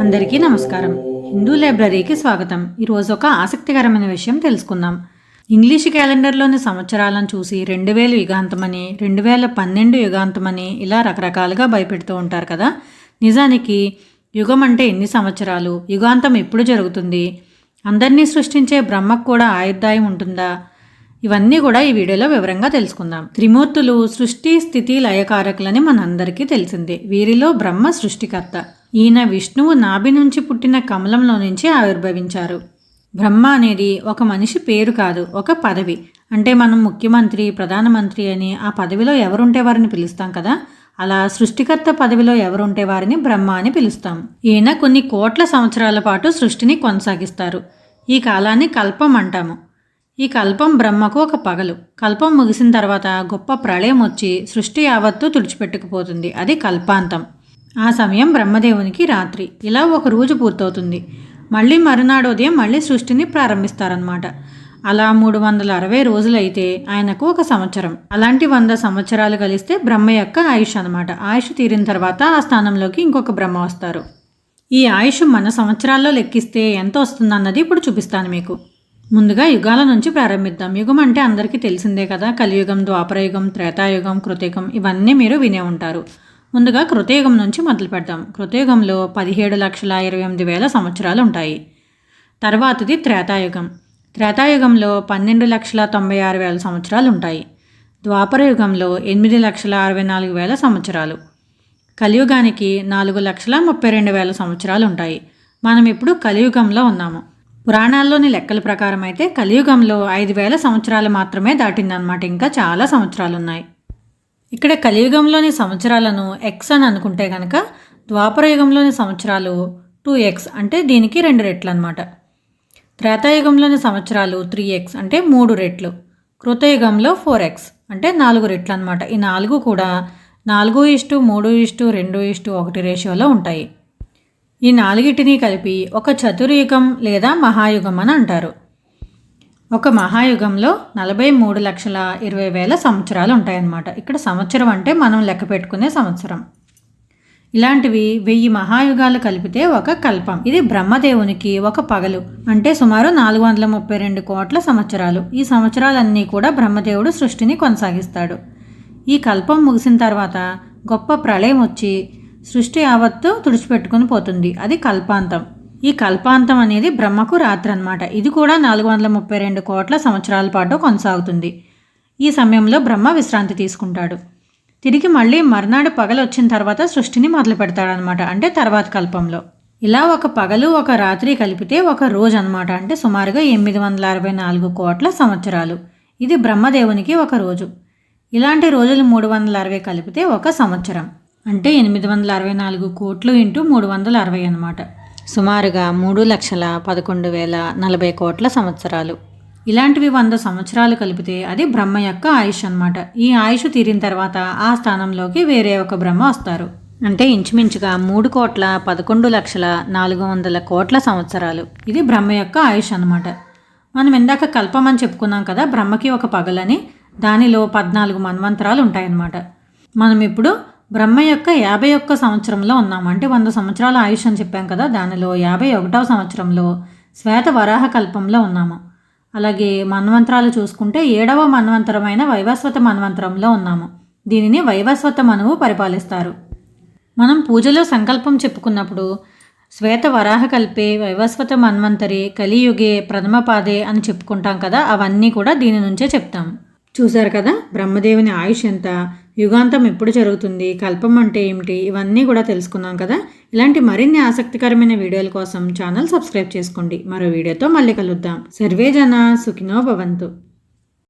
అందరికీ నమస్కారం. హిందూ లైబ్రరీకి స్వాగతం. ఈరోజు ఒక ఆసక్తికరమైన విషయం తెలుసుకుందాం. ఇంగ్లీష్ క్యాలెండర్లోని సంవత్సరాలను చూసి రెండు వేలు యుగాంతమని రెండు వేల పన్నెండు యుగాంతమని ఇలా రకరకాలుగా భయపెడుతూ ఉంటారు కదా? నిజానికి యుగం అంటే ఎన్ని సంవత్సరాలు? యుగాంతం ఎప్పుడు జరుగుతుంది? అందరినీ సృష్టించే బ్రహ్మకు కూడా ఆయుర్దాయం ఉంటుందా? ఇవన్నీ కూడా ఈ వీడియోలో వివరంగా తెలుసుకుందాం. త్రిమూర్తులు సృష్టి స్థితి లయకారకులని మనందరికీ తెలిసిందే. వీరిలో బ్రహ్మ సృష్టికర్త. ఈయన విష్ణువు నాభి నుంచి పుట్టిన కమలంలో నుంచి ఆవిర్భవించారు. బ్రహ్మ అనేది ఒక మనిషి పేరు కాదు ఒక పదవి. అంటే మనం ముఖ్యమంత్రి ప్రధానమంత్రి అని ఆ పదవిలో ఎవరుంటే వారిని పిలుస్తాం కదా? అలా సృష్టికర్త పదవిలో ఎవరుంటే వారిని బ్రహ్మ అని పిలుస్తాం. ఈయన కొన్ని కోట్ల సంవత్సరాల పాటు సృష్టిని కొనసాగిస్తారు. ఈ కాలాన్ని కల్పం అంటాము. ఈ కల్పం బ్రహ్మకు ఒక పగలు. కల్పం ముగిసిన తర్వాత గొప్ప ప్రళయం వచ్చి సృష్టి యావత్తు తుడిచిపెట్టుకుపోతుంది. అది కల్పాంతం. ఆ సమయం బ్రహ్మదేవునికి రాత్రి. ఇలా ఒక రోజు పూర్తవుతుంది. మళ్ళీ మరునాడు ఉదయం మళ్ళీ సృష్టిని ప్రారంభిస్తారనమాట అలా మూడు వందల అరవై రోజులైతే ఆయనకు ఒక సంవత్సరం. అలాంటి వంద సంవత్సరాలు కలిస్తే బ్రహ్మ యొక్క ఆయుష్ అనమాట ఆయుష్ తీరిన తర్వాత ఆ స్థానంలోకి ఇంకొక బ్రహ్మ వస్తారు. ఈ ఆయుష్ మన సంవత్సరాల్లో లెక్కిస్తే ఎంత వస్తుందన్నది ఇప్పుడు చూపిస్తాను మీకు. ముందుగా యుగాల నుంచి ప్రారంభిద్దాం. యుగం అంటే అందరికీ తెలిసిందే కదా. కలియుగం ద్వాపరయుగం త్రేతాయుగం కృతయుగం ఇవన్నీ మీరు వినే ఉంటారు. ముందుగా కృతయుగం నుంచి మొదలు పెడదాం కృతయుగంలో పదిహేడు లక్షల ఇరవై ఎనిమిది వేల సంవత్సరాలు ఉంటాయి. తర్వాతది త్రేతాయుగం. త్రేతాయుగంలో పన్నెండు లక్షల తొంభై ఆరు వేల సంవత్సరాలు ఉంటాయి. ద్వాపరయుగంలో ఎనిమిది లక్షల అరవై నాలుగు వేల సంవత్సరాలు. కలియుగానికి నాలుగు లక్షల ముప్పై రెండు వేల సంవత్సరాలు ఉంటాయి. మనం ఇప్పుడు కలియుగంలో ఉన్నాము. పురాణాల్లోని లెక్కల ప్రకారం అయితే కలియుగంలో ఐదు వేల సంవత్సరాలు మాత్రమే దాటిందనమాట ఇంకా చాలా సంవత్సరాలు ఉన్నాయి ఇక్కడ కలియుగంలోని సంవత్సరాలను ఎక్స్ అని అనుకుంటే కనుక ద్వాపరయుగంలోని సంవత్సరాలు టూ ఎక్స్ అంటే దీనికి రెండు రెట్లు అనమాట త్రేతాయుగంలోని సంవత్సరాలు త్రీ ఎక్స్ అంటే మూడు రెట్లు. కృతయుగంలో ఫోర్ ఎక్స్ అంటే నాలుగు రెట్లు అనమాట ఈ నాలుగు కూడా నాలుగు ఇష్టు మూడు ఇష్టు రెండు ఇష్టు ఒకటి రేషియోలో ఉంటాయి. ఈ నాలుగిటిని కలిపి ఒక చతుర్యుగం లేదా మహాయుగం అని అంటారు. ఒక మహాయుగంలో నలభై మూడు లక్షల ఇరవై వేల సంవత్సరాలు ఉంటాయన్నమాట. ఇక్కడ సంవత్సరం అంటే మనం లెక్క పెట్టుకునే సంవత్సరం. ఇలాంటివి వెయ్యి మహాయుగాలు కలిపితే ఒక కల్పం. ఇది బ్రహ్మదేవునికి ఒక పగలు అంటే సుమారు నాలుగు వందల ముప్పై రెండు కోట్ల సంవత్సరాలు. ఈ సంవత్సరాలన్నీ కూడా బ్రహ్మదేవుడు సృష్టిని కొనసాగిస్తాడు. ఈ కల్పం ముగిసిన తర్వాత గొప్ప ప్రళయం వచ్చి సృష్టి యావత్తు తుడిచిపెట్టుకుని పోతుంది. అది కల్పాంతం. ఈ కల్పాంతం అనేది బ్రహ్మకు రాత్రి అనమాట ఇది కూడా నాలుగు వందల ముప్పై రెండు కోట్ల సంవత్సరాల పాటు కొనసాగుతుంది. ఈ సమయంలో బ్రహ్మ విశ్రాంతి తీసుకుంటాడు. తిరిగి మళ్ళీ మర్నాడు పగలు వచ్చిన తర్వాత సృష్టిని మొదలు పెడతాడనమాట అంటే తర్వాత కల్పంలో. ఇలా ఒక పగలు ఒక రాత్రి కలిపితే ఒక రోజు అనమాట అంటే సుమారుగా ఎనిమిది వందల అరవై నాలుగు కోట్ల సంవత్సరాలు. ఇది బ్రహ్మదేవునికి ఒక రోజు. ఇలాంటి రోజులు మూడు వందల అరవై కలిపితే ఒక సంవత్సరం. అంటే ఎనిమిది వందల అరవై నాలుగు కోట్లు ఇంటూ మూడు వందల అరవై అనమాట సుమారుగా మూడు లక్షల పదకొండు వేల నలభై కోట్ల సంవత్సరాలు. ఇలాంటివి వంద సంవత్సరాలు కలిపితే అది బ్రహ్మ యొక్క ఆయుష్ అనమాట ఈ ఆయుష్ తీరిన తర్వాత ఆ స్థానంలోకి వేరే ఒక బ్రహ్మ వస్తారు. అంటే ఇంచుమించుగా మూడు కోట్ల పదకొండు లక్షల నాలుగు వందల కోట్ల సంవత్సరాలు. ఇది బ్రహ్మ యొక్క ఆయుష్ అనమాట మనం ఇందాక కల్పమని చెప్పుకున్నాం కదా బ్రహ్మకి ఒక పగలని దానిలో పద్నాలుగు మన్వంతరాలు ఉంటాయన్నమాట. మనం ఇప్పుడు బ్రహ్మ యొక్క యాభై ఒక్క సంవత్సరంలో ఉన్నాము. అంటే వంద సంవత్సరాల ఆయుష్ అని చెప్పాం కదా దానిలో యాభై ఒకటవ సంవత్సరంలో శ్వేత వరాహ కల్పంలో ఉన్నాము. అలాగే మన్వంతరాలు చూసుకుంటే ఏడవ మన్వంతరమైన వైవస్వత మన్వంతరంలో ఉన్నాము. దీనిని వైవస్వత మనువు పరిపాలిస్తారు. మనం పూజలో సంకల్పం చెప్పుకున్నప్పుడు శ్వేత వరాహ కల్పే వైవస్వత మన్వంతరి కలియుగే ప్రథమపాదే అని చెప్పుకుంటాం కదా అవన్నీ కూడా దీని నుంచే చెప్తాం. చూశారు కదా బ్రహ్మదేవుని ఆయుష్ ఎంత యుగాంతం ఎప్పుడు జరుగుతుంది కల్పం అంటే ఏమిటి ఇవన్నీ కూడా తెలుసుకున్నాం కదా. ఇలాంటి మరిన్ని ఆసక్తికరమైన వీడియోల కోసం ఛానల్ సబ్స్క్రైబ్ చేసుకోండి. మరో వీడియోతో మళ్ళీ కలుద్దాం. సర్వే జన సుఖినో భవంతు.